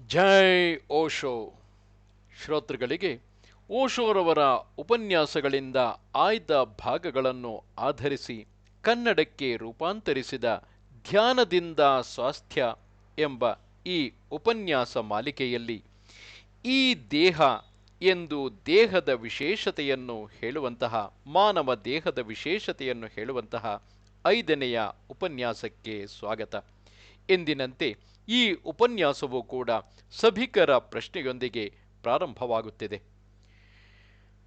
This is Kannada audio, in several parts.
ಜೈ ಓಶೋ. ಶ್ರೋತೃಗಳಿಗೆ ಓಶೋರವರ ಉಪನ್ಯಾಸಗಳಿಂದ ಆಯ್ದ ಭಾಗಗಳನ್ನು ಆಧರಿಸಿ ಕನ್ನಡಕ್ಕೆ ರೂಪಾಂತರಿಸಿದ ಧ್ಯಾನದಿಂದ ಸ್ವಾಸ್ಥ್ಯ ಎಂಬ ಈ ಉಪನ್ಯಾಸ ಮಾಲಿಕೆಯಲ್ಲಿ ಈ ದೇಹ ಎಂದು ದೇಹದ ವಿಶೇಷತೆಯನ್ನು ಹೇಳುವಂತಹ, ಮಾನವ ದೇಹದ ವಿಶೇಷತೆಯನ್ನು ಹೇಳುವಂತಹ ಐದನೆಯ ಉಪನ್ಯಾಸಕ್ಕೆ ಸ್ವಾಗತ. ಎಂದಿನಂತೆ ಈ ಉಪನ್ಯಾಸವು ಕೂಡ ಸಭಿಕರ ಪ್ರಶ್ನೆಯೊಂದಿಗೆ ಪ್ರಾರಂಭವಾಗುತ್ತಿದೆ.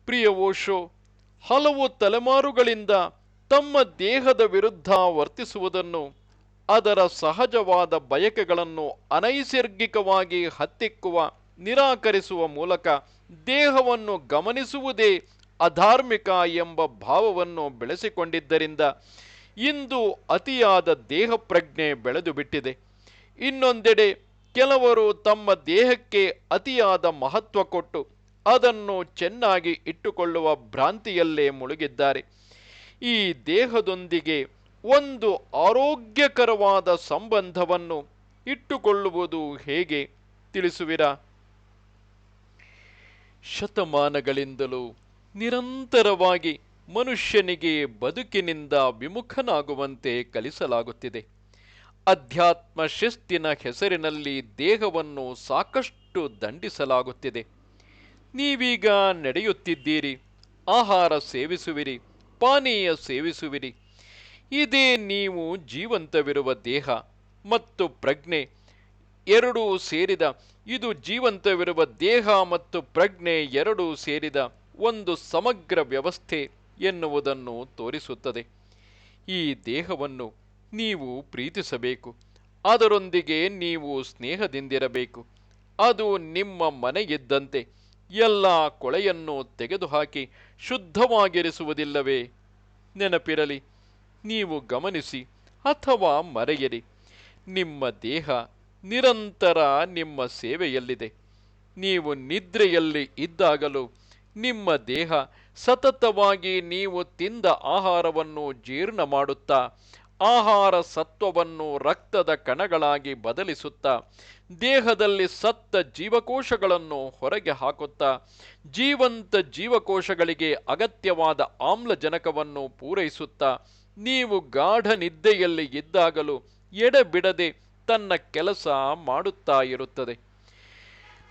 ಪ್ರಿಯ ಓಶೋ ಹಲವು ತಲೆಮಾರುಗಳಿಂದ ತಮ್ಮ ದೇಹದ ವಿರುದ್ಧ ವರ್ತಿಸುವುದನ್ನು, ಅದರ ಸಹಜವಾದ ಬಯಕೆಗಳನ್ನು ಅನೈಸರ್ಗಿಕವಾಗಿ ಹತ್ತಿಕ್ಕುವ, ನಿರಾಕರಿಸುವ ಮೂಲಕ ದೇಹವನ್ನು ಗಮನಿಸುವುದೇ ಅಧಾರ್ಮಿಕ ಎಂಬ ಭಾವವನ್ನು ಬೆಳೆಸಿಕೊಂಡಿದ್ದರಿಂದ ಇಂದು ಅತಿಯಾದ ದೇಹ ಪ್ರಜ್ಞೆ ಬೆಳೆದು ಇನ್ನೊಂದೆಡೆ ಕೆಲವರು ತಮ್ಮ ದೇಹಕ್ಕೆ ಅತಿಯಾದ ಮಹತ್ವ ಕೊಟ್ಟು ಅದನ್ನು ಚೆನ್ನಾಗಿ ಇಟ್ಟುಕೊಳ್ಳುವ ಭ್ರಾಂತಿಯಲ್ಲೇ ಮುಳುಗಿದ್ದಾರೆ. ಈ ದೇಹದೊಂದಿಗೆ ಒಂದು ಆರೋಗ್ಯಕರವಾದ ಸಂಬಂಧವನ್ನು ಇಟ್ಟುಕೊಳ್ಳುವುದು ಹೇಗೆ ತಿಳಿಸುವಿರಾ? ಶತಮಾನಗಳಿಂದಲೂ ನಿರಂತರವಾಗಿ ಮನುಷ್ಯನಿಗೆ ಬದುಕಿನಿಂದ ವಿಮುಖನಾಗುವಂತೆ ಕಲಿಸಲಾಗುತ್ತಿದೆ. ಅಧ್ಯಾತ್ಮ ಶಿಸ್ತಿನ ಹೆಸರಿನಲ್ಲಿ ದೇಹವನ್ನು ಸಾಕಷ್ಟು ದಂಡಿಸಲಾಗುತ್ತಿದೆ. ನೀವೀಗ ನಡೆಯುತ್ತಿದ್ದೀರಿ. ಆಹಾರ ಸೇವಿಸುವಿರಿ, ಪಾನೀಯ ಸೇವಿಸುವಿರಿ. ಇದೇ ನೀವು ಜೀವಂತವಿರುವ ದೇಹ ಮತ್ತು ಪ್ರಜ್ಞೆ ಎರಡೂ ಸೇರಿದ, ಇದು ಜೀವಂತವಿರುವ ದೇಹ ಮತ್ತು ಪ್ರಜ್ಞೆ ಎರಡೂ ಸೇರಿದ ಒಂದು ಸಮಗ್ರ ವ್ಯವಸ್ಥೆ ಎನ್ನುವುದನ್ನು ತೋರಿಸುತ್ತದೆ. ಈ ದೇಹವನ್ನು ನೀವು ಪ್ರೀತಿಸಬೇಕು. ಅದರೊಂದಿಗೆ ನೀವು ಸ್ನೇಹದಿಂದಿರಬೇಕು. ಅದು ನಿಮ್ಮ ಮನೆಯಿದ್ದಂತೆ. ಎಲ್ಲ ಕೊಳೆಯನ್ನು ತೆಗೆದುಹಾಕಿ ಶುದ್ಧವಾಗಿರಿಸುವುದಿಲ್ಲವೇ? ನೆನಪಿರಲಿ, ನೀವು ಗಮನಿಸಿ ಅಥವಾ ಮರೆಯಿರಿ. ನಿಮ್ಮ ದೇಹ ನಿರಂತರ ನಿಮ್ಮ ಸೇವೆಯಲ್ಲಿದೆ. ನೀವು ನಿದ್ರೆಯಲ್ಲಿ ಇದ್ದಾಗಲೂ ನಿಮ್ಮ ದೇಹ ಸತತವಾಗಿ ನೀವು ತಿಂದ ಆಹಾರವನ್ನು ಜೀರ್ಣ ಮಾಡುತ್ತಾ ಆಹಾರ ಸತ್ವವನ್ನು ರಕ್ತದ ಕಣಗಳಾಗಿ ಬದಲಿಸುತ್ತಾ, ದೇಹದಲ್ಲಿ ಸತ್ತ ಜೀವಕೋಶಗಳನ್ನು ಹೊರಗೆ ಹಾಕುತ್ತಾ, ಜೀವಂತ ಜೀವಕೋಶಗಳಿಗೆ ಅಗತ್ಯವಾದ ಆಮ್ಲಜನಕವನ್ನು ಪೂರೈಸುತ್ತಾ, ನೀವು ಗಾಢ ನಿದ್ದೆಯಲ್ಲಿ ಇದ್ದಾಗಲೂ ಎಡೆಬಿಡದೆ ತನ್ನ ಕೆಲಸ ಮಾಡುತ್ತಾ ಇರುತ್ತದೆ.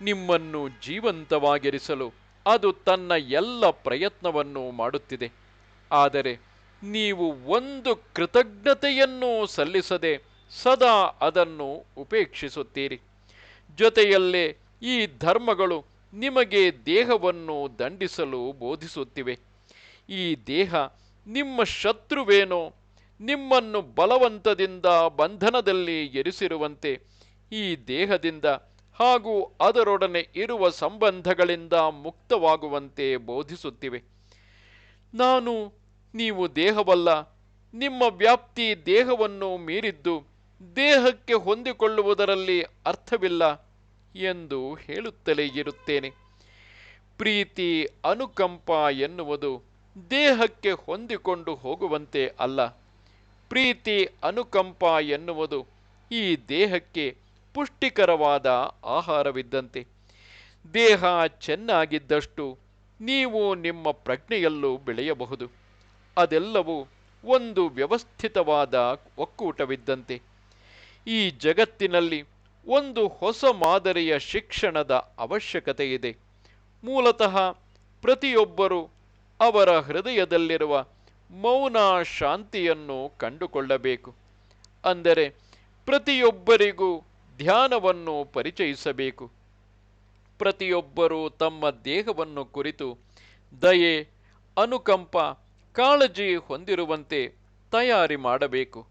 ನಿಮ್ಮನ್ನು ಜೀವಂತವಾಗಿರಿಸಲು ಅದು ತನ್ನ ಎಲ್ಲ ಪ್ರಯತ್ನವನ್ನು ಮಾಡುತ್ತಿದೆ. ಆದರೆ ನೀವು ಒಂದು ಕೃತಜ್ಞತೆಯನ್ನು ಸಲ್ಲಿಸದೆ ಸದಾ ಅದನ್ನು ಉಪೇಕ್ಷಿಸುತ್ತೀರಿ. ಜೊತೆಯಲ್ಲೇ ಈ ಧರ್ಮಗಳು ನಿಮಗೆ ದೇಹವನ್ನು ದಂಡಿಸಲು ಬೋಧಿಸುತ್ತಿವೆ. ಈ ದೇಹ ನಿಮ್ಮ ಶತ್ರುವೇನೋ, ನಿಮ್ಮನ್ನು ಬಲವಂತದಿಂದ ಬಂಧನದಲ್ಲಿ ಎರಿಸಿರುವಂತೆ ಈ ದೇಹದಿಂದ ಹಾಗೂ ಅದರೊಡನೆ ಇರುವ ಸಂಬಂಧಗಳಿಂದ ಮುಕ್ತವಾಗುವಂತೆ ಬೋಧಿಸುತ್ತಿವೆ. ನಾನು ನೀವು ದೇಹವಲ್ಲ, ನಿಮ್ಮ ವ್ಯಾಪ್ತಿ ದೇಹವನ್ನು ಮೀರಿದ್ದು ದೇಹಕ್ಕೆ ಹೊಂದಿಕೊಳ್ಳುವುದರಲ್ಲಿ ಅರ್ಥವಿಲ್ಲ ಎಂದು ಹೇಳುತ್ತಲೇ ಇರುತ್ತೇನೆ. ಪ್ರೀತಿ ಅನುಕಂಪ ಎನ್ನುವುದು ದೇಹಕ್ಕೆ ಹೊಂದಿಕೊಂಡು ಹೋಗುವಂತೆ ಅಲ್ಲ. ಪ್ರೀತಿ ಅನುಕಂಪ ಎನ್ನುವುದು ಈ ದೇಹಕ್ಕೆ ಪುಷ್ಟಿಕರವಾದ ಆಹಾರವಿದ್ದಂತೆ. ದೇಹ ಚೆನ್ನಾಗಿದ್ದಷ್ಟು ನೀವು ನಿಮ್ಮ ಪ್ರಜ್ಞೆಯಲ್ಲೂ ಬೆಳೆಯಬಹುದು. ಅದೆಲ್ಲವೂ ಒಂದು ವ್ಯವಸ್ಥಿತವಾದ ಒಕ್ಕೂಟವಿದ್ದಂತೆ. ಈ ಜಗತ್ತಿನಲ್ಲಿ ಒಂದು ಹೊಸ ಮಾದರಿಯ ಶಿಕ್ಷಣದ ಅವಶ್ಯಕತೆ ಇದೆ ಮೂಲತಃ ಪ್ರತಿಯೊಬ್ಬರೂ ಅವರ ಹೃದಯದಲ್ಲಿರುವ ಮೌನ ಶಾಂತಿಯನ್ನು ಕಂಡುಕೊಳ್ಳಬೇಕು. ಅಂದರೆ ಪ್ರತಿಯೊಬ್ಬರಿಗೂ ಧ್ಯಾನವನ್ನು ಪರಿಚಯಿಸಬೇಕು. ಪ್ರತಿಯೊಬ್ಬರೂ ತಮ್ಮ ದೇಹವನ್ನು ಕುರಿತು ದಯೆ, ಅನುಕಂಪ ಕಾಳಜಿ ಹೊಂದಿರುವಂತೆ ತಯಾರಿ ಮಾಡಬೇಕು.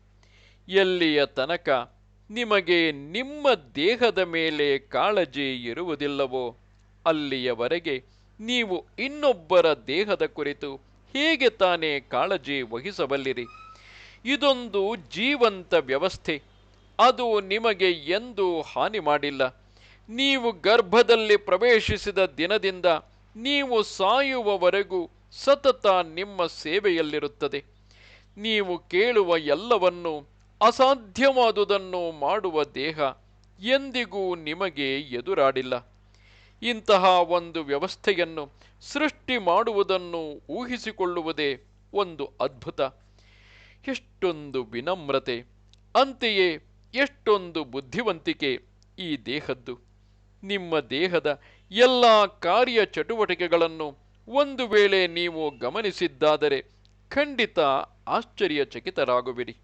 ಎಲ್ಲಿಯ ತನಕ ನಿಮಗೆ ನಿಮ್ಮ ದೇಹದ ಮೇಲೆ ಕಾಳಜಿ ಇರುವುದಿಲ್ಲವೋ, ಅಲ್ಲಿಯವರೆಗೆ ನೀವು ಇನ್ನೊಬ್ಬರ ದೇಹದ ಕುರಿತು ಹೇಗೆ ತಾನೇ ಕಾಳಜಿ ವಹಿಸಬಲ್ಲಿರಿ? ಇದೊಂದು ಜೀವಂತ ವ್ಯವಸ್ಥೆ. ಅದು ನಿಮಗೆ ಎಂದೂ ಹಾನಿ ಮಾಡಿಲ್ಲ. ನೀವು ಗರ್ಭದಲ್ಲಿ ಪ್ರವೇಶಿಸಿದ ದಿನದಿಂದ ನೀವು ಸಾಯುವವರೆಗೂ ಸತತ ನಿಮ್ಮ ಸೇವೆಯಲ್ಲಿರುತ್ತದೆ. ನೀವು ಕೇಳುವ ಎಲ್ಲವನ್ನು, ಅಸಾಧ್ಯವಾದುದನ್ನು ಮಾಡುವ ದೇಹ ಎಂದಿಗೂ ನಿಮಗೆ ಎದುರಾಡಿಲ್ಲ. ಇಂತಹ ಒಂದು ವ್ಯವಸ್ಥೆಯನ್ನು ಸೃಷ್ಟಿ ಮಾಡುವುದನ್ನು ಊಹಿಸಿಕೊಳ್ಳುವುದೇ ಒಂದು ಅದ್ಭುತ. ಎಷ್ಟೊಂದು ವಿನಮ್ರತೆ, ಅಂತೆಯೇ ಎಷ್ಟೊಂದು ಬುದ್ಧಿವಂತಿಕೆ ಈ ದೇಹದ್ದು. ನಿಮ್ಮ ದೇಹದ ಎಲ್ಲ ಕಾರ್ಯ ಚಟುವಟಿಕೆಗಳನ್ನು ಒಂದು ವೇಳೆ ನೀವು ಗಮನಿಸಿದ್ದಾದರೆ ಖಂಡಿತ ಆಶ್ಚರ್ಯಚಕಿತರಾಗುವಿರಿ.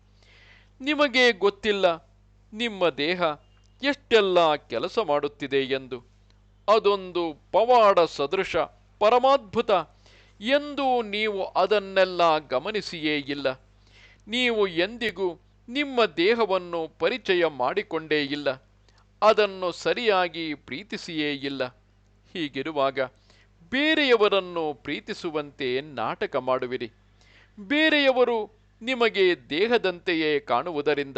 ನಿಮಗೆ ಗೊತ್ತಿಲ್ಲ, ನಿಮ್ಮ ದೇಹ ಎಷ್ಟೆಲ್ಲ ಕೆಲಸ ಮಾಡುತ್ತಿದೆ ಎಂದು. ಅದೊಂದು ಪವಾಡ ಸದೃಶ, ಪರಮಾದ್ಭುತ. ಎಂದು ನೀವು ಅದನ್ನೆಲ್ಲ ಗಮನಿಸಿಯೇ ಇಲ್ಲ. ನೀವು ಎಂದಿಗೂ ನಿಮ್ಮ ದೇಹವನ್ನು ಪರಿಚಯ ಮಾಡಿಕೊಂಡೇ ಇಲ್ಲ. ಅದನ್ನು ಸರಿಯಾಗಿ ಪ್ರೀತಿಸಿಯೇ ಇಲ್ಲ. ಹೀಗಿರುವಾಗ ಬೇರೆಯವರನ್ನು ಪ್ರೀತಿಸುವಂತೆ ನಾಟಕ ಮಾಡುವಿರಿ. ಬೇರೆಯವರು ನಿಮಗೆ ದೇಹದಂತೆಯೇ ಕಾಣುವುದರಿಂದ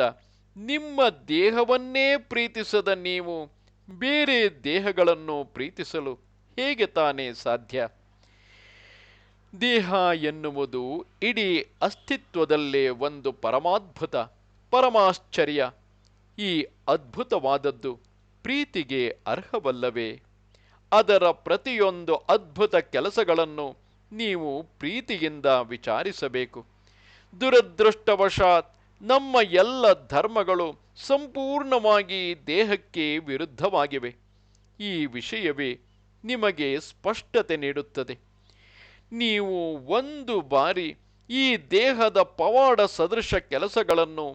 ನಿಮ್ಮ ದೇಹವನ್ನೇ ಪ್ರೀತಿಸದ ನೀವು ಬೇರೆ ದೇಹಗಳನ್ನು ಪ್ರೀತಿಸಲು ಹೇಗೆ ತಾನೇ ಸಾಧ್ಯ? ದೇಹ ಎನ್ನುವುದು ಇಡೀ ಅಸ್ತಿತ್ವದಲ್ಲೇ ಒಂದು ಪರಮಾದ್ಭುತ, ಪರಮಾಶ್ಚರ್ಯ. ಈ ಅದ್ಭುತವಾದದ್ದು ಪ್ರೀತಿಗೆ ಅರ್ಹವಲ್ಲವೇ? ಅದರ ಪ್ರತಿಯೊಂದು ಅದ್ಭುತ ಕೆಲಸಗಳನ್ನು ನೀವು ಪ್ರೀತಿಯಿಂದ ವಿಚಾರಿಸಬೇಕು. ದುರದೃಷ್ಟವಶಾತ್ ನಮ್ಮ ಎಲ್ಲ ಧರ್ಮಗಳು ಸಂಪೂರ್ಣವಾಗಿ ದೇಹಕ್ಕೆ ವಿರುದ್ಧವಾಗಿವೆ. ಈ ವಿಷಯವೇ ನಿಮಗೆ ಸ್ಪಷ್ಟತೆ ನೀಡುತ್ತದೆ. ನೀವು ಒಂದು ಬಾರಿ ಈ ದೇಹದ ಪವಾಡ ಸದೃಶ ಕೆಲಸಗಳನ್ನು,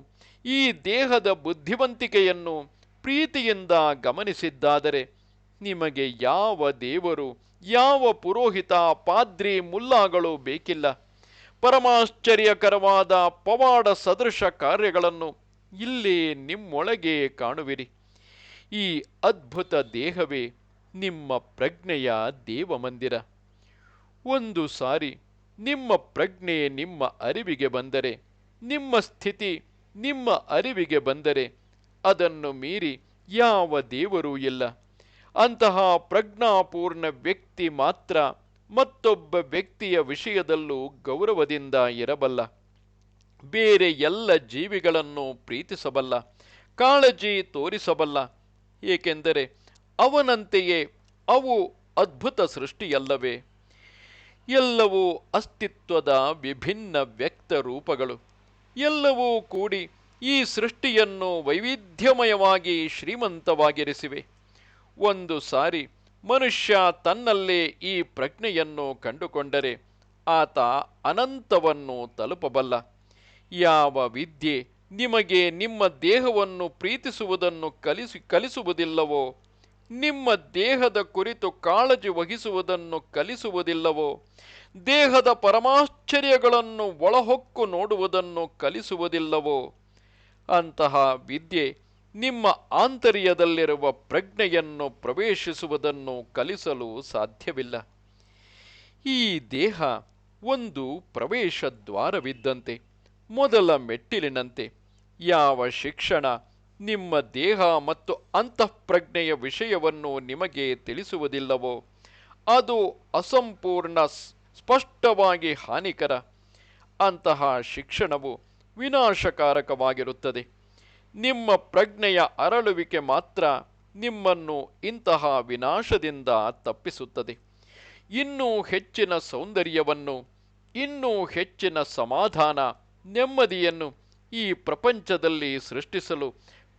ಈ ದೇಹದ ಬುದ್ಧಿವಂತಿಕೆಯನ್ನು ಪ್ರೀತಿಯಿಂದ ಗಮನಿಸಿದ್ದಾದರೆ ನಿಮಗೆ ಯಾವ ದೇವರು, ಯಾವ ಪುರೋಹಿತ, ಪಾದ್ರಿ, ಮುಲ್ಲಾಗಳು ಬೇಕಿಲ್ಲ. ಪರಮಾಶ್ಚರ್ಯಕರವಾದ ಪವಾಡ ಸದೃಶ ಕಾರ್ಯಗಳನ್ನು ಇಲ್ಲಿ ನಿಮ್ಮೊಳಗೆ ಕಾಣುವಿರಿ. ಈ ಅದ್ಭುತ ದೇಹವೇ ನಿಮ್ಮ ಪ್ರಜ್ಞೆಯ ದೇವಮಂದಿರ. ಒಂದು ಸಾರಿ ನಿಮ್ಮ ಪ್ರಜ್ಞೆ ನಿಮ್ಮ ಅರಿವಿಗೆ ಬಂದರೆ, ನಿಮ್ಮ ಸ್ಥಿತಿ ನಿಮ್ಮ ಅರಿವಿಗೆ ಬಂದರೆ, ಅದನ್ನು ಮೀರಿ ಯಾವ ದೇವರೂ ಇಲ್ಲ. ಅಂತಹ ಪ್ರಜ್ಞಾಪೂರ್ಣ ವ್ಯಕ್ತಿ ಮಾತ್ರ ಮತ್ತೊಬ್ಬ ವ್ಯಕ್ತಿಯ ವಿಷಯದಲ್ಲೂ ಗೌರವದಿಂದ ಇರಬಲ್ಲ. ಬೇರೆ ಎಲ್ಲ ಜೀವಿಗಳನ್ನು ಪ್ರೀತಿಸಬಲ್ಲ, ಕಾಳಜಿ ತೋರಿಸಬಲ್ಲ. ಏಕೆಂದರೆ ಅವನಂತೆಯೇ ಅವು ಅದ್ಭುತ ಸೃಷ್ಟಿಯಲ್ಲವೇ. ಎಲ್ಲವೂ ಅಸ್ತಿತ್ವದ ವಿಭಿನ್ನ ವ್ಯಕ್ತ ರೂಪಗಳು. ಎಲ್ಲವೂ ಕೂಡಿ ಈ ಸೃಷ್ಟಿಯನ್ನು ವೈವಿಧ್ಯಮಯವಾಗಿ ಶ್ರೀಮಂತವಾಗಿರಿಸಿವೆ. ಒಂದು ಸಾರಿ ಮನುಷ್ಯ ತನ್ನಲ್ಲೇ ಈ ಪ್ರಜ್ಞೆಯನ್ನು ಕಂಡುಕೊಂಡರೆ ಆತ ಅನಂತವನ್ನು ತಲುಪಬಲ್ಲ. ಯಾವ ವಿದ್ಯೆ ನಿಮಗೆ ನಿಮ್ಮ ದೇಹವನ್ನು ಪ್ರೀತಿಸುವುದನ್ನು ಕಲಿಸಿ ಕಲಿಸುವುದಿಲ್ಲವೋ? ನಿಮ್ಮ ದೇಹದ ಕುರಿತು ಕಾಳಜಿ ವಹಿಸುವುದನ್ನು ಕಲಿಸುವುದಿಲ್ಲವೋ? ದೇಹದ ಪರಮಾಶ್ಚರ್ಯಗಳನ್ನು ಒಳಹೊಕ್ಕು ನೋಡುವುದನ್ನು ಕಲಿಸುವುದಿಲ್ಲವೋ? ಅಂತಹ ವಿದ್ಯೆ ನಿಮ್ಮ ಆಂತರ್ಯದಲ್ಲಿರುವ ಪ್ರಜ್ಞೆಯನ್ನು ಪ್ರವೇಶಿಸುವುದನ್ನು ಕಲಿಸಲು ಸಾಧ್ಯವಿಲ್ಲ. ಈ ದೇಹ ಒಂದು ಪ್ರವೇಶ ದ್ವಾರವಿದ್ದಂತೆ, ಮೊದಲ ಮೆಟ್ಟಿಲಿನಂತೆ. ಯಾವ ಶಿಕ್ಷಣ, ನಿಮ್ಮ ದೇಹ ಮತ್ತು ಅಂತಃಪ್ರಜ್ಞೆಯ ವಿಷಯವನ್ನು ನಿಮಗೆ ತಿಳಿಸುವುದಿಲ್ಲವೋ, ಅದು ಅಸಂಪೂರ್ಣ ಸ್ಪಷ್ಟವಾಗಿ ಹಾನಿಕರ. ಅಂತಹ ಶಿಕ್ಷಣವು ವಿನಾಶಕಾರಕವಾಗಿರುತ್ತದೆ. ನಿಮ್ಮ ಪ್ರಜ್ಞೆಯ ಅರಳುವಿಕೆ ಮಾತ್ರ ನಿಮ್ಮನ್ನು ಇಂತಹ ವಿನಾಶದಿಂದ ತಪ್ಪಿಸುತ್ತದೆ. ಇನ್ನೂ ಹೆಚ್ಚಿನ ಸೌಂದರ್ಯವನ್ನು, ಇನ್ನೂ ಹೆಚ್ಚಿನ ಸಮಾಧಾನ, ನೆಮ್ಮದಿಯನ್ನು ಈ ಪ್ರಪಂಚದಲ್ಲಿ ಸೃಷ್ಟಿಸಲು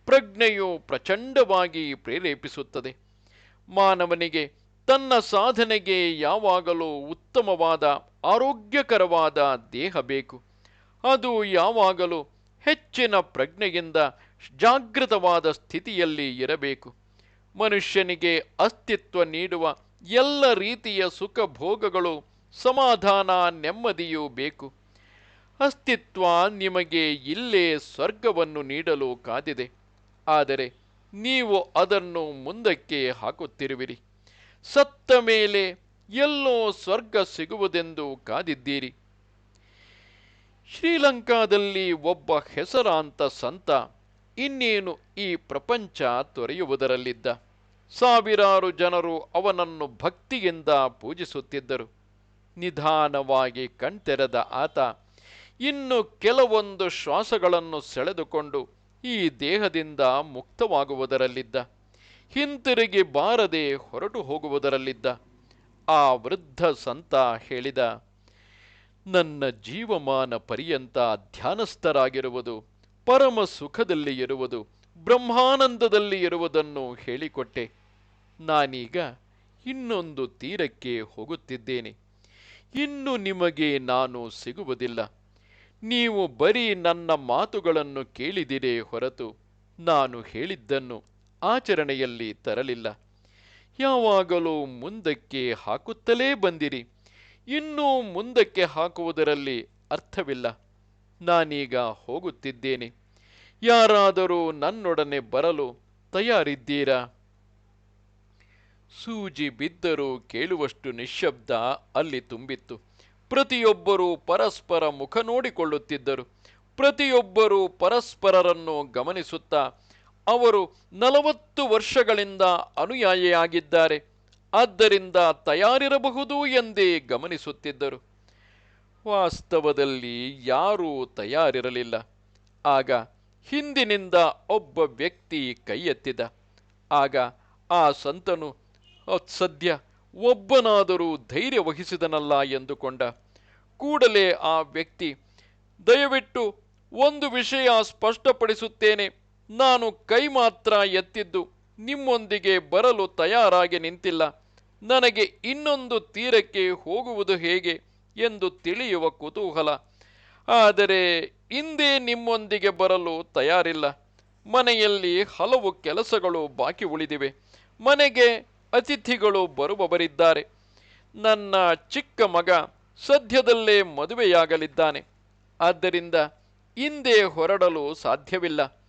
ಪ್ರಜ್ಞೆಯು ಪ್ರಚಂಡವಾಗಿ ಪ್ರೇರೇಪಿಸುತ್ತದೆ. ಮಾನವನಿಗೆ ತನ್ನ ಸಾಧನೆಗೆ ಯಾವಾಗಲೂ ಉತ್ತಮವಾದ, ಆರೋಗ್ಯಕರವಾದ ದೇಹ ಬೇಕು. ಅದು ಯಾವಾಗಲೂ ಹೆಚ್ಚಿನ ಪ್ರಜ್ಞೆಯಿಂದ ಜಾಗೃತವಾದ ಸ್ಥಿತಿಯಲ್ಲಿ ಇರಬೇಕು. ಮನುಷ್ಯನಿಗೆ ಅಸ್ತಿತ್ವ ನೀಡುವ ಎಲ್ಲ ರೀತಿಯ ಸುಖ ಭೋಗಗಳು ಸಮಾಧಾನ ನೆಮ್ಮದಿಯೂ ಬೇಕು. ಅಸ್ತಿತ್ವ ನಿಮಗೆ ಇಲ್ಲೇ ಸ್ವರ್ಗವನ್ನು ನೀಡಲು ಕಾದಿದೆ. ಆದರೆ ನೀವು ಅದನ್ನು ಮುಂದಕ್ಕೆ ಹಾಕುತ್ತಿರುವಿರಿ. ಸತ್ತ ಮೇಲೆ ಎಲ್ಲೋ ಸ್ವರ್ಗ ಸಿಗುವುದೆಂದು ಕಾದಿದ್ದೀರಿ. ಶ್ರೀಲಂಕಾದಲ್ಲಿ ಒಬ್ಬ ಹೆಸರಾಂತ ಸಂತ ಇನ್ನೇನು ಈ ಪ್ರಪಂಚ ತೊರೆಯುವುದರಲ್ಲಿದ್ದ? ಸಾವಿರಾರು ಜನರು ಅವನನ್ನು ಭಕ್ತಿಯಿಂದ ಪೂಜಿಸುತ್ತಿದ್ದರು. ನಿಧಾನವಾಗಿ ಕಣ್ತೆರೆದ ಆತ ಇನ್ನು ಕೆಲವೊಂದು ಶ್ವಾಸಗಳನ್ನು ಸೆಳೆದುಕೊಂಡು ಈ ದೇಹದಿಂದ ಮುಕ್ತವಾಗುವುದರಲ್ಲಿದ್ದ. ಹಿಂತಿರುಗಿ ಬಾರದೆ ಹೊರಟು ಹೋಗುವುದರಲ್ಲಿದ್ದ. ಆ ವೃದ್ಧ ಸಂತ ಹೇಳಿದ ನನ್ನ ಜೀವಮಾನ ಪರ್ಯಂತ ಧ್ಯಾನಸ್ಥರಾಗಿರುವುದು, ಪರಮ ಸುಖದಲ್ಲಿ ಇರುವುದು, ಬ್ರಹ್ಮಾನಂದದಲ್ಲಿ ಇರುವುದನ್ನು ಹೇಳಿಕೊಟ್ಟೆ. ನಾನೀಗ ಇನ್ನೊಂದು ತೀರಕ್ಕೆ ಹೋಗುತ್ತಿದ್ದೇನೆ. ಇನ್ನು ನಿಮಗೆ ನಾನು ಸಿಗುವುದಿಲ್ಲ. ನೀವು ಬರೀ ನನ್ನ ಮಾತುಗಳನ್ನು ಕೇಳಿದಿರೇ ಹೊರತು ನಾನು ಹೇಳಿದ್ದನ್ನು ಆಚರಣೆಯಲ್ಲಿ ತರಲಿಲ್ಲ. ಯಾವಾಗಲೂ ಮುಂದಕ್ಕೆ ಹಾಕುತ್ತಲೇ ಬಂದಿರಿ. ಇನ್ನೂ ಮುಂದಕ್ಕೆ ಹಾಕುವುದರಲ್ಲಿ ಅರ್ಥವಿಲ್ಲ. ನಾನೀಗ ಹೋಗುತ್ತಿದ್ದೇನೆ. ಯಾರಾದರೂ ನನ್ನೊಡನೆ ಬರಲು ತಯಾರಿದ್ದೀರಾ? ಸೂಜಿ ಬಿದ್ದರೂ ಕೇಳುವಷ್ಟು ನಿಶ್ಶಬ್ದ ಅಲ್ಲಿ ತುಂಬಿತ್ತು. ಪ್ರತಿಯೊಬ್ಬರೂ ಪರಸ್ಪರ ಮುಖ ನೋಡಿಕೊಳ್ಳುತ್ತಿದ್ದರು. ಪ್ರತಿಯೊಬ್ಬರೂ ಪರಸ್ಪರರನ್ನು ಗಮನಿಸುತ್ತಾ, ಅವರು ನಲವತ್ತು ವರ್ಷಗಳಿಂದ ಅನುಯಾಯಿಯಾಗಿದ್ದಾರೆ. ಆದ್ದರಿಂದ ತಯಾರಿರಬಹುದು ಎಂದೇ ಗಮನಿಸುತ್ತಿದ್ದರು. ವಾಸ್ತವದಲ್ಲಿ ಯಾರೂ ತಯಾರಿರಲಿಲ್ಲ. ಆಗ ಹಿಂದಿನಿಂದ ಒಬ್ಬ ವ್ಯಕ್ತಿ ಕೈ ಆಗ ಆ ಸಂತನು ಸದ್ಯ ಒಬ್ಬನಾದರೂ ಧೈರ್ಯ ವಹಿಸಿದನಲ್ಲ ಎಂದುಕೊಂಡ. ಕೂಡಲೇ ಆ ವ್ಯಕ್ತಿ, ದಯವಿಟ್ಟು ಒಂದು ವಿಷಯ ಸ್ಪಷ್ಟಪಡಿಸುತ್ತೇನೆ. ನಾನು ಕೈ ಮಾತ್ರ ಎತ್ತಿದ್ದು ನಿಮ್ಮೊಂದಿಗೆ ಬರಲು ತಯಾರಾಗಿ ನಿಂತಿಲ್ಲ. ನನಗೆ ಇನ್ನೊಂದು ತೀರಕ್ಕೆ ಹೋಗುವುದು ಹೇಗೆ ಎಂದು ತಿಳಿಯುವ ಕುತೂಹಲ. ಆದರೆ ಹಿಂದೆ ನಿಮ್ಮೊಂದಿಗೆ ಬರಲು ತಯಾರಿಲ್ಲ. ಮನೆಯಲ್ಲಿ ಹಲವು ಕೆಲಸಗಳು ಬಾಕಿ ಉಳಿದಿವೆ. ಮನೆಗೆ ಅತಿಥಿಗಳು ಬರುವವರಿದ್ದಾರೆ. ನನ್ನ ಚಿಕ್ಕ ಮಗ ಸದ್ಯದಲ್ಲೇ ಮದುವೆಯಾಗಲಿದ್ದಾನೆ. ಆದ್ದರಿಂದ ಹಿಂದೆ ಹೊರಡಲು ಸಾಧ್ಯವಿಲ್ಲ.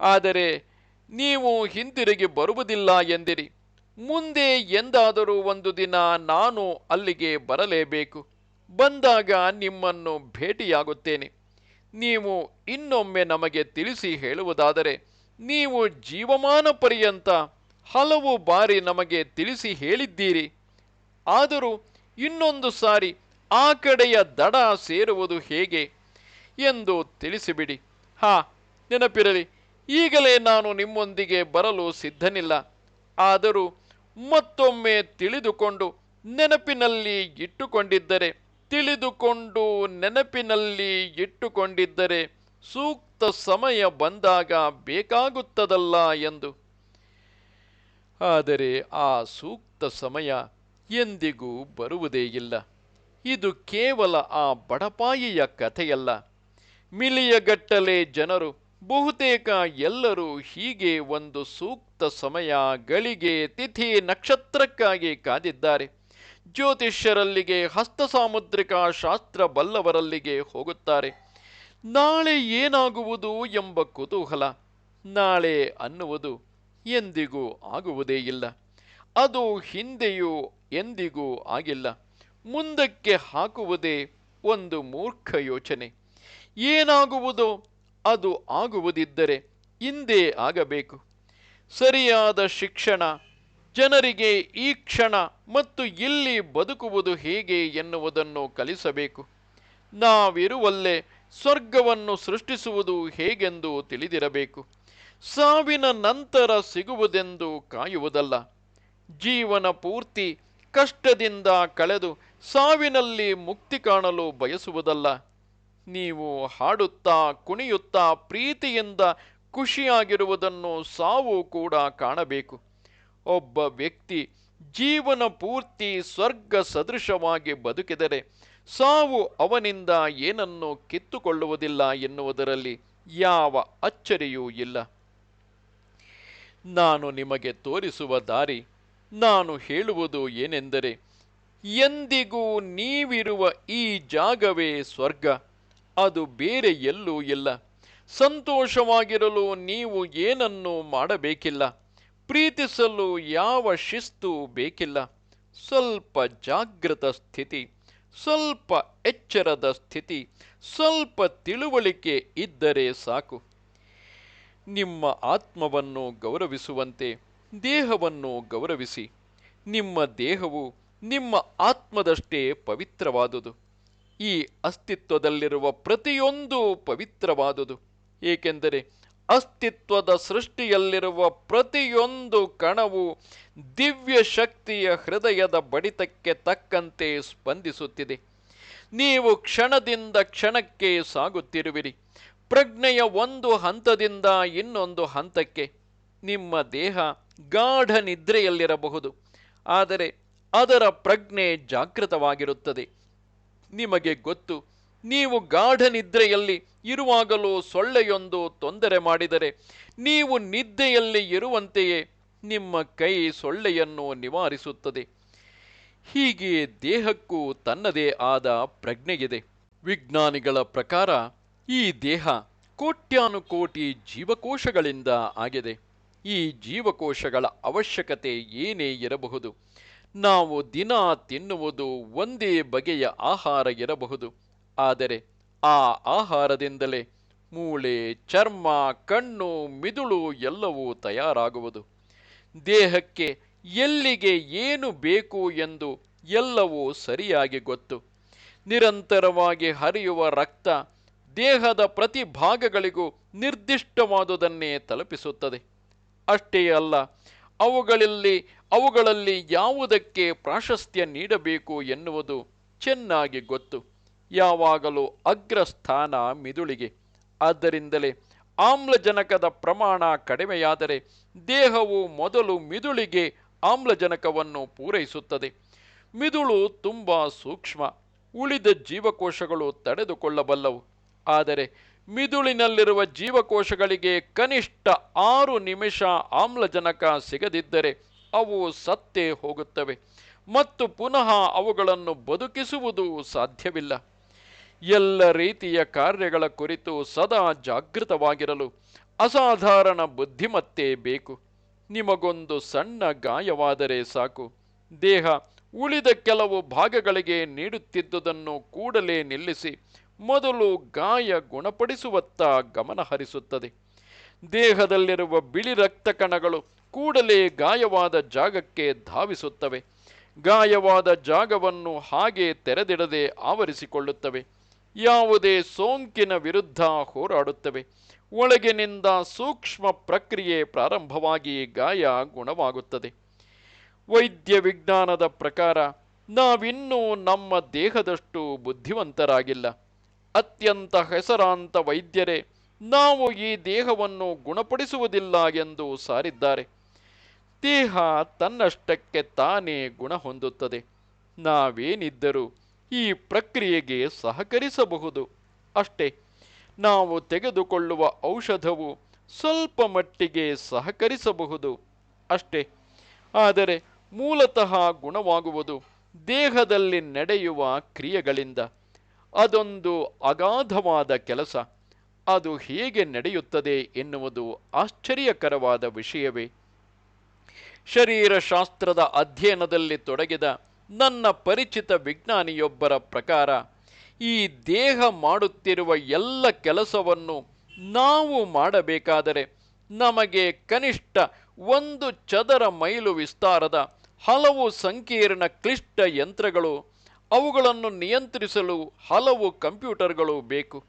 ಆದರೆ ನೀವು ಹಿಂದಿರುಗಿ ಬರುವುದಿಲ್ಲ ಎಂದಿರಿ. ಮುಂದೆ ಎಂದಾದರೂ ಒಂದು ದಿನ ನಾನು ಅಲ್ಲಿಗೆ ಬರಲೇಬೇಕು. ಬಂದಾಗ ನಿಮ್ಮನ್ನು ಭೇಟಿಯಾಗುತ್ತೇನೆ. ನೀವು ಇನ್ನೊಮ್ಮೆ ನಮಗೆ ತಿಳಿಸಿ ಹೇಳುವುದಾದರೆ, ನೀವು ಜೀವಮಾನ ಪರ್ಯಂತ ಹಲವು ಬಾರಿ ನಮಗೆ ತಿಳಿಸಿ ಹೇಳಿದ್ದೀರಿ. ಆದರೂ ಇನ್ನೊಂದು ಸಾರಿ ಆ ಕಡೆಯ ದಡ ಸೇರುವುದು ಹೇಗೆ ಎಂದು ತಿಳಿಸಿಬಿಡಿ. ಹಾ, ನೆನಪಿರಲಿ, ಈಗಲೇ ನಾನು ನಿಮ್ಮೊಂದಿಗೆ ಬರಲು ಸಿದ್ಧನಿಲ್ಲ. ಆದರೂ ಮತ್ತೊಮ್ಮೆ ತಿಳಿದುಕೊಂಡು ನೆನಪಿನಲ್ಲಿ ಇಟ್ಟುಕೊಂಡಿದ್ದರೆ, ತಿಳಿದುಕೊಂಡು ನೆನಪಿನಲ್ಲಿ ಇಟ್ಟುಕೊಂಡಿದ್ದರೆ ಸೂಕ್ತ ಸಮಯ ಬಂದಾಗ ಬೇಕಾಗುತ್ತದಲ್ಲ ಎಂದು. ಆದರೆ ಆ ಸೂಕ್ತ ಸಮಯ ಎಂದಿಗೂ ಬರುವುದೇ ಇಲ್ಲ. ಇದು ಕೇವಲ ಆ ಬಡಪಾಯಿಯ ಕಥೆಯಲ್ಲ. ಮಿಲಿಯಗಟ್ಟಲೆ ಜನರು ಬಹುತೇಕ ಎಲ್ಲರೂ ಹೀಗೆ ಒಂದು ಸೂಕ್ತ ಸಮಯ ಗಳಿಗೆ ತಿಥಿ ನಕ್ಷತ್ರಕ್ಕಾಗಿ ಕಾದಿದ್ದಾರೆ. ಜ್ಯೋತಿಷ್ಯರಲ್ಲಿಗೆ ಹಸ್ತ ಸಾಮುದ್ರಿಕ ಶಾಸ್ತ್ರ ಬಲ್ಲವರಲ್ಲಿಗೆ ಹೋಗುತ್ತಾರೆ. ನಾಳೆ ಏನಾಗುವುದು ಎಂಬ ಕುತೂಹಲ ನಾಳೆ ಅನ್ನುವುದು ಎಂದಿಗೂ ಆಗುವುದೇ ಇಲ್ಲ. ಅದು ಹಿಂದೆಯೂ ಎಂದಿಗೂ ಆಗಿಲ್ಲ. ಮುಂದಕ್ಕೆ ಹಾಕುವುದೇ ಒಂದು ಮೂರ್ಖ ಯೋಚನೆ. ಏನಾಗುವುದೋ? ಅದು ಆಗುವುದಿದ್ದರೆ ಇಂದೇ ಆಗಬೇಕು. ಸರಿಯಾದ ಶಿಕ್ಷಣ, ಜನರಿಗೆ ಈ ಕ್ಷಣ ಮತ್ತು ಇಲ್ಲಿ ಬದುಕುವುದು ಹೇಗೆ ಎನ್ನುವುದನ್ನು ಕಲಿಸಬೇಕು. ನಾವಿರುವಲ್ಲೇ ಸ್ವರ್ಗವನ್ನು ಸೃಷ್ಟಿಸುವುದು ಹೇಗೆಂದು ತಿಳಿದಿರಬೇಕು. ಸಾವಿನ ನಂತರ ಸಿಗುವುದೆಂದು ಕಾಯುವುದಲ್ಲ. ಜೀವನ ಪೂರ್ತಿ ಕಷ್ಟದಿಂದ ಕಳೆದು ಸಾವಿನಲ್ಲಿ ಮುಕ್ತಿ ಕಾಣಲು ಬಯಸುವುದಲ್ಲ. ನೀವು ಹಾಡುತ್ತಾ, ಕುಣಿಯುತ್ತಾ, ಪ್ರೀತಿಯಿಂದ ಖುಷಿಯಾಗಿರುವುದನ್ನು ಸಾವು ಕೂಡ ಕಾಣಬೇಕು. ಒಬ್ಬ ವ್ಯಕ್ತಿ ಜೀವನ ಪೂರ್ತಿ ಸ್ವರ್ಗ ಸದೃಶವಾಗಿ ಬದುಕಿದರೆ ಸಾವು ಅವನಿಂದ ಏನನ್ನು ಕಿತ್ತುಕೊಳ್ಳುವುದಿಲ್ಲ ಎನ್ನುವುದರಲ್ಲಿ ಯಾವ ಅಚ್ಚರಿಯೂ ಇಲ್ಲ. ನಾನು ನಿಮಗೆ ತೋರಿಸುವ ದಾರಿ, ನಾನು ಹೇಳುವುದು ಏನೆಂದರೆ, ಎಂದಿಗೂ ನೀವಿರುವ ಈ ಜಾಗವೇ ಸ್ವರ್ಗ. ಅದು ಬೇರೆ ಎಲ್ಲೂ ಇಲ್ಲ. ಸಂತೋಷವಾಗಿರಲು ನೀವು ಏನನ್ನೂ ಮಾಡಬೇಕಿಲ್ಲ. ಪ್ರೀತಿಸಲು ಯಾವ ಶಿಸ್ತು ಬೇಕಿಲ್ಲ. ಸ್ವಲ್ಪ ಜಾಗೃತ ಸ್ಥಿತಿ, ಸ್ವಲ್ಪ ಎಚ್ಚರದ ಸ್ಥಿತಿ, ಸ್ವಲ್ಪ ತಿಳುವಳಿಕೆ ಇದ್ದರೆ ಸಾಕು. ನಿಮ್ಮ ಆತ್ಮವನ್ನು ಗೌರವಿಸುವಂತೆ, ದೇಹವನ್ನು ಗೌರವಿಸಿ. ನಿಮ್ಮ ದೇಹವು ನಿಮ್ಮ ಆತ್ಮದಷ್ಟೇ ಪವಿತ್ರವಾದುದು. ಈ ಅಸ್ತಿತ್ವದಲ್ಲಿರುವ ಪ್ರತಿಯೊಂದು ಪವಿತ್ರವಾದುದು. ಏಕೆಂದರೆ ಅಸ್ತಿತ್ವದ ಸೃಷ್ಟಿಯಲ್ಲಿರುವ ಪ್ರತಿಯೊಂದು ಕಣವು ದಿವ್ಯ ಶಕ್ತಿಯ ಹೃದಯದ ಬಡಿತಕ್ಕೆ ತಕ್ಕಂತೆ ಸ್ಪಂದಿಸುತ್ತಿದೆ. ನೀವು ಕ್ಷಣದಿಂದ ಕ್ಷಣಕ್ಕೆ ಸಾಗುತ್ತಿರುವಿರಿ. ಪ್ರಜ್ಞೆಯ ಒಂದು ಹಂತದಿಂದ ಇನ್ನೊಂದು ಹಂತಕ್ಕೆ. ನಿಮ್ಮ ದೇಹ ಗಾಢ ನಿದ್ರೆಯಲ್ಲಿರಬಹುದು. ಆದರೆ ಅದರ ಪ್ರಜ್ಞೆ ಜಾಗೃತವಾಗಿರುತ್ತದೆ. ನಿಮಗೆ ಗೊತ್ತು. ನೀವು ಗಾಢ ನಿದ್ರೆಯಲ್ಲಿ ಇರುವಾಗಲೂ ಸೊಳ್ಳೆಯೊಂದು ತೊಂದರೆ ಮಾಡಿದರೆ, ನೀವು ನಿದ್ದೆಯಲ್ಲಿ ಇರುವಂತೆಯೇ ನಿಮ್ಮ ಕೈ ಸೊಳ್ಳೆಯನ್ನು ನಿವಾರಿಸುತ್ತದೆ. ಹೀಗೆ ದೇಹಕ್ಕೂ ತನ್ನದೇ ಆದ ಪ್ರಜ್ಞೆಯಿದೆ. ವಿಜ್ಞಾನಿಗಳ ಪ್ರಕಾರ ಈ ದೇಹ ಕೋಟ್ಯಾನುಕೋಟಿ ಜೀವಕೋಶಗಳಿಂದ ಆಗಿದೆ. ಈ ಜೀವಕೋಶಗಳ ಅವಶ್ಯಕತೆ ಏನೇ ಇರಬಹುದು. ನಾವು ದಿನ ತಿನ್ನುವುದು ಒಂದೇ ಬಗೆಯ ಆಹಾರ ಇರಬಹುದು. ಆದರೆ ಆ ಆಹಾರದಿಂದಲೇ ಮೂಳೆ, ಚರ್ಮ, ಕಣ್ಣು, ಮಿದುಳು ಎಲ್ಲವೂ ತಯಾರಾಗುವುದು. ದೇಹಕ್ಕೆ ಎಲ್ಲಿಗೆ ಏನು ಬೇಕು ಎಂದು ಎಲ್ಲವೂ ಸರಿಯಾಗಿ ಗೊತ್ತು. ನಿರಂತರವಾಗಿ ಹರಿಯುವ ರಕ್ತ ದೇಹದ ಪ್ರತಿ ಭಾಗಗಳಿಗೂ ನಿರ್ದಿಷ್ಟವಾದುದನ್ನೇ ತಲುಪಿಸುತ್ತದೆ. ಅಷ್ಟೇ ಅಲ್ಲ ಅವುಗಳಲ್ಲಿ ಅವುಗಳಲ್ಲಿ ಯಾವುದಕ್ಕೆ ಪ್ರಾಶಸ್ತ್ಯ ನೀಡಬೇಕು ಎನ್ನುವುದು ಚೆನ್ನಾಗಿ ಗೊತ್ತು. ಯಾವಾಗಲೂ ಅಗ್ರಸ್ಥಾನ ಮಿದುಳಿಗೆ. ಆದ್ದರಿಂದಲೇ ಆಮ್ಲಜನಕದ ಪ್ರಮಾಣ ಕಡಿಮೆಯಾದರೆ ದೇಹವು ಮೊದಲು ಮಿದುಳಿಗೆ ಆಮ್ಲಜನಕವನ್ನು ಪೂರೈಸುತ್ತದೆ. ಮಿದುಳು ತುಂಬ ಸೂಕ್ಷ್ಮ, ಉಳಿದ ಜೀವಕೋಶಗಳು ತಡೆದುಕೊಳ್ಳಬಲ್ಲವು. ಆದರೆ ಮಿದುಳಿನಲ್ಲಿರುವ ಜೀವಕೋಶಗಳಿಗೆ ಕನಿಷ್ಠ ಆರು ನಿಮಿಷ ಆಮ್ಲಜನಕ ಸಿಗದಿದ್ದರೆ ಅವು ಸತ್ತೇ ಹೋಗುತ್ತವೆ ಮತ್ತು ಪುನಃ ಅವುಗಳನ್ನು ಬದುಕಿಸುವುದು ಸಾಧ್ಯವಿಲ್ಲ. ಎಲ್ಲ ರೀತಿಯ ಕಾರ್ಯಗಳ ಕುರಿತು ಸದಾ ಜಾಗೃತವಾಗಿರಲು ಅಸಾಧಾರಣ ಬುದ್ಧಿಮತ್ತೆ ಬೇಕು. ನಿಮಗೊಂದು ಸಣ್ಣ ಗಾಯವಾದರೆ ಸಾಕು. ದೇಹ ಉಳಿದ ಕೆಲವು ಭಾಗಗಳಿಗೆ ನೀಡುತ್ತಿದ್ದುದನ್ನು ಕೂಡಲೇ ನಿಲ್ಲಿಸಿ. ಮೊದಲು ಗಾಯ ಗುಣಪಡಿಸುವತ್ತ ಗಮನ ಹರಿಸುತ್ತದೆ. ದೇಹದಲ್ಲಿರುವ ಬಿಳಿ ರಕ್ತ ಕಣಗಳು ಕೂಡಲೇ ಗಾಯವಾದ ಜಾಗಕ್ಕೆ ಧಾವಿಸುತ್ತವೆ. ಗಾಯವಾದ ಜಾಗವನ್ನು ಹಾಗೆ ತೆರೆದಿಡದೆ ಆವರಿಸಿಕೊಳ್ಳುತ್ತವೆ. ಯಾವುದೇ ಸೋಂಕಿನ ವಿರುದ್ಧ ಹೋರಾಡುತ್ತವೆ. ಒಳಗಿನಿಂದ ಸೂಕ್ಷ್ಮ ಪ್ರಕ್ರಿಯೆ ಪ್ರಾರಂಭವಾಗಿ ಗಾಯ ಗುಣವಾಗುತ್ತದೆ. ವೈದ್ಯ ವಿಜ್ಞಾನದ ಪ್ರಕಾರ ನಾವಿನ್ನೂ ನಮ್ಮ ದೇಹದಷ್ಟು ಬುದ್ಧಿವಂತರಾಗಿಲ್ಲ. ಅತ್ಯಂತ ಹೆಸರಾಂತ ವೈದ್ಯರೇ, ನಾವು ಈ ದೇಹವನ್ನು ಗುಣಪಡಿಸುವುದಿಲ್ಲ ಎಂದು ಸಾರಿದ್ದಾರೆ. ದೇಹ ತನ್ನಷ್ಟಕ್ಕೆ ತಾನೇ ಗುಣ ಹೊಂದುತ್ತದೆ. ನಾವೇನಿದ್ದರೂ ಈ ಪ್ರಕ್ರಿಯೆಗೆ ಸಹಕರಿಸಬಹುದು. ಅಷ್ಟೇ, ನಾವು ತೆಗೆದುಕೊಳ್ಳುವ ಔಷಧವು ಸ್ವಲ್ಪ ಮಟ್ಟಿಗೆ ಸಹಕರಿಸಬಹುದು. ಅಷ್ಟೇ, ಆದರೆ ಮೂಲತಃ ಗುಣವಾಗುವುದು ದೇಹದಲ್ಲಿ ನಡೆಯುವ ಕ್ರಿಯೆಗಳಿಂದ. ಅದೊಂದು ಅಗಾಧವಾದ ಕೆಲಸ. ಅದು ಹೇಗೆ ನಡೆಯುತ್ತದೆ ಎನ್ನುವುದು ಆಶ್ಚರ್ಯಕರವಾದ ವಿಷಯವೇ. ಶರೀರಶಾಸ್ತ್ರದ ಅಧ್ಯಯನದಲ್ಲಿ ತೊಡಗಿದ ನನ್ನ ಪರಿಚಿತ ವಿಜ್ಞಾನಿಯೊಬ್ಬರ ಪ್ರಕಾರ, ಈ ದೇಹ ಮಾಡುತ್ತಿರುವ ಎಲ್ಲ ಕೆಲಸವನ್ನು ನಾವು ಮಾಡಬೇಕಾದರೆ ನಮಗೆ ಕನಿಷ್ಠ ಒಂದು ಚದರ ಮೈಲು ವಿಸ್ತಾರದ ಹಲವು ಸಂಕೀರ್ಣ ಕ್ಲಿಷ್ಟ ಯಂತ್ರಗಳು ಅವುಗಳನ್ನು ನಿಯಂತ್ರಿಸಲು ಹಲವು ಕಂಪ್ಯೂಟರ್ಗಳು ಬೇಕು.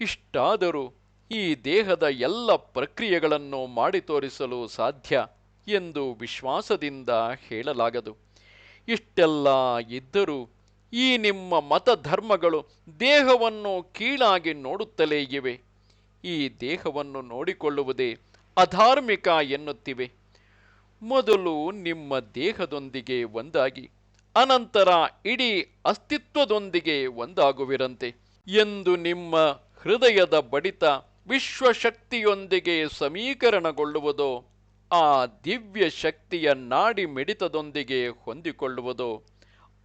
ಇಷ್ಟಾದರೂ ಈ ದೇಹದ ಎಲ್ಲ ಪ್ರಕ್ರಿಯೆಗಳನ್ನು ಮಾಡಿ ತೋರಿಸಲು ಸಾಧ್ಯ ಎಂದು ವಿಶ್ವಾಸದಿಂದ ಹೇಳಲಾಗದು. ಇಷ್ಟೆಲ್ಲ ಇದ್ದರೂ ಈ ನಿಮ್ಮ ಮತಧರ್ಮಗಳು ದೇಹವನ್ನು ಕೀಳಾಗಿ ನೋಡುತ್ತಲೇ ಇವೆ. ಈ ದೇಹವನ್ನು ನೋಡಿಕೊಳ್ಳುವುದೇ ಅಧಾರ್ಮಿಕ ಎನ್ನುತ್ತಿವೆ. ಮೊದಲು ನಿಮ್ಮ ದೇಹದೊಂದಿಗೆ ಒಂದಾಗಿ. ಅನಂತರ ಇಡೀ ಅಸ್ತಿತ್ವದೊಂದಿಗೆ ಒಂದಾಗುವಿರಂತೆ. ಎಂದು ನಿಮ್ಮ ಹೃದಯದ ಬಡಿತ ವಿಶ್ವಶಕ್ತಿಯೊಂದಿಗೆ ಸಮೀಕರಣಗೊಳ್ಳುವುದೋ, ಆ ದಿವ್ಯ ಶಕ್ತಿಯ ನಾಡಿ ಮಿಡಿತದೊಂದಿಗೆ ಹೊಂದಿಕೊಳ್ಳುವುದು,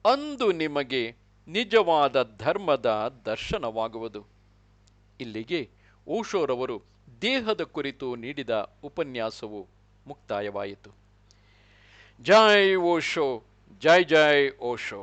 ಅಂದು ನಿಮಗೆ ನಿಜವಾದ ಧರ್ಮದ ದರ್ಶನವಾಗುವುದು. ಇಲ್ಲಿಗೆ ಓಶೋರವರು ದೇಹದ ಕುರಿತು ನೀಡಿದ ಉಪನ್ಯಾಸವು ಮುಕ್ತಾಯವಾಯಿತು. ಜೈ ಓಶೋ ಜೈ ಜೈ ಓಶೋ